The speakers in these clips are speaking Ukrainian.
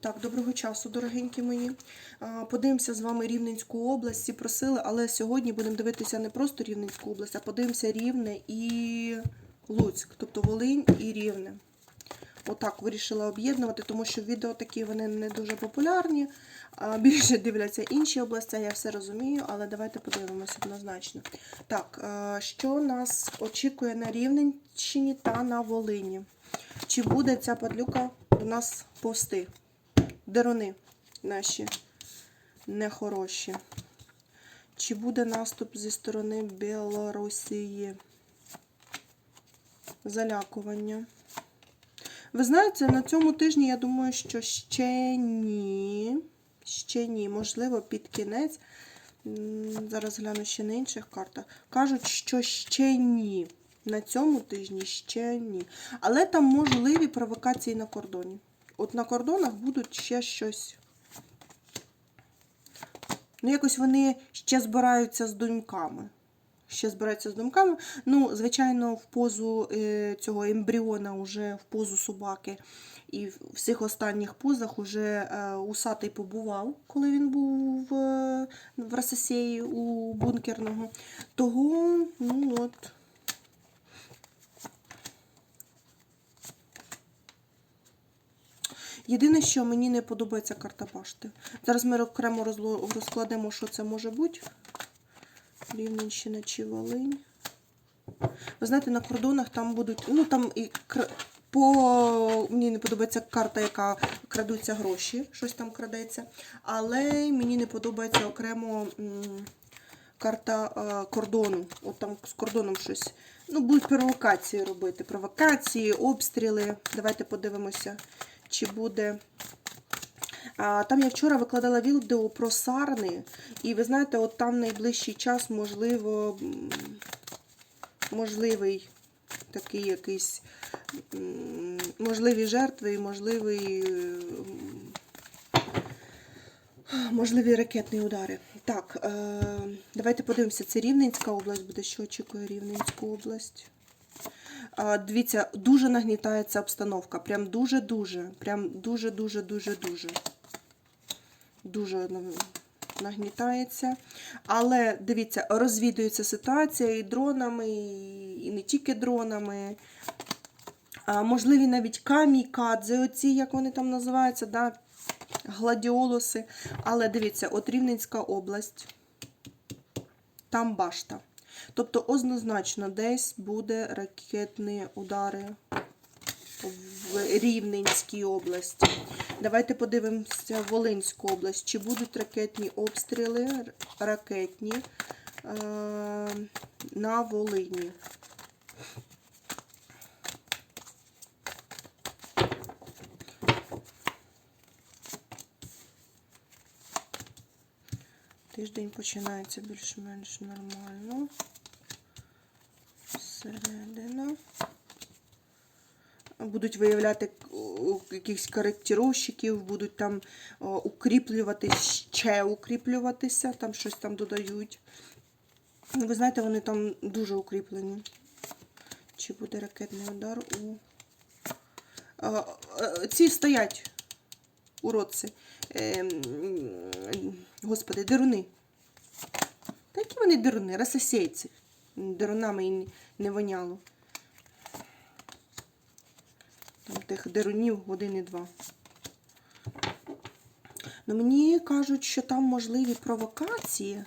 Так, доброго часу, дорогенькі мої. Подивимося з вами Рівненську область. Всі просили, але сьогодні будемо дивитися не просто Рівненську область, а подивимося Рівне і Луцьк, тобто Волинь і Рівне. Отак вирішила об'єднувати, тому що відео такі вони не дуже популярні. Більше дивляться інші області, я все розумію, але давайте подивимося однозначно. Так, що нас очікує на Рівненщині та на Волині? Чи буде ця падлюка до нас повсти? Деруни наші нехороші. Чи буде наступ зі сторони Білорусії? Залякування. Ви знаєте, на цьому тижні я думаю, що ще ні. Ще ні. Можливо, під кінець. Зараз гляну ще на інших картах. Кажуть, що ще ні. На цьому тижні ще ні. Але там можливі провокації на кордоні. От на кордонах будуть ще щось. Ну, якось вони ще збираються з думками. Ще збираються з думками. Ну, звичайно, в позу е, цього ембріона, вже в позу собаки. І в всіх останніх позах уже е, усатий побував, коли він був в, в Рососеї у бункерного. Того, ну от. Єдине, що мені не подобається карта башти. Зараз ми окремо розкладемо, що це може бути. Рівненщина чи Волинь. Ви знаєте, на кордонах там будуть. Ну там і по мені не подобається карта, яка крадуться гроші, щось там крадеться. Але мені не подобається окремо карта е, кордону. От там з кордоном щось. Ну, будуть провокації робити. Провокації, обстріли. Давайте подивимося, чи буде. Там я вчора викладала відео про сарни, і ви знаєте, от там найближчий час, можливо, можливий такий якийсь можливі жертви можливий, можливі ракетні удари. Так, е, давайте подивимося, це Рівненська область буде, що очікує Рівненську область. Дивіться, дуже нагнітається обстановка. Прям дуже-дуже. Прям дуже-дуже-дуже-дуже. Дуже нагнітається. Але дивіться, розвідується ситуація і дронами, і не тільки дронами. Можливі навіть камікадзе, оці, як вони там називаються, да? гладіолуси. Але дивіться, от Рівненська область, там башта. Тобто, однозначно, десь буде ракетні удари в Рівненській області. Давайте подивимося в Волинську область. Чи будуть ракетні обстріли, ракетні е, на Волині? Тиждень починається більш-менш нормально. Середина. Будуть виявляти якихось коректировщиків, будуть там о, укріплюватись, ще укріплюватися, там щось там додають. Ну, Ви знаєте, вони там дуже укріплені. Чи буде ракетний удар у. А, ці стоять уродці. Ем, господи, деруни. Та які вони деруни? Рососейці. Дерунами і не воняло. Там тих дерунів один і два. Ну, мені кажуть, що там можливі провокації.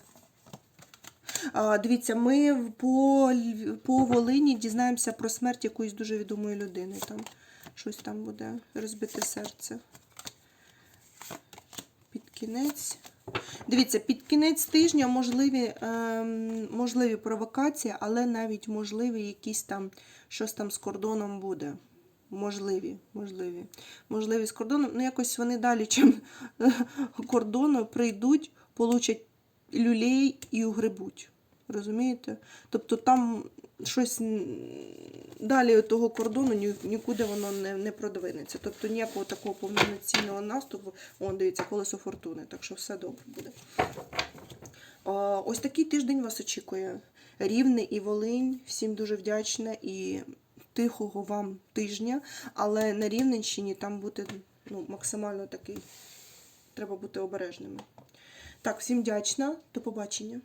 А, дивіться, ми по, по Волині дізнаємося про смерть якоїсь дуже відомої людини. Там щось там буде розбите серце. Під кінець. Дивіться, під кінець тижня можливі, ем, можливі провокації, але навіть можливі якісь там щось там з кордоном буде. Можливі, можливі. Можливі з кордоном. Ну, якось вони далі, чим кордону, прийдуть, получать люлей і угребуть. Розумієте? Тобто там щось далі того кордону ні- нікуди воно не, не продвинеться. Тобто ніякого такого повноцінного наступу. О, дивіться, колесо фортуни, так що все добре буде. Ось такий тиждень вас очікує. Рівне і Волинь. Всім дуже вдячна і тихого вам тижня. Але на Рівненщині там буде ну, максимально такий. Треба бути обережними. Так, всім вдячна. До побачення.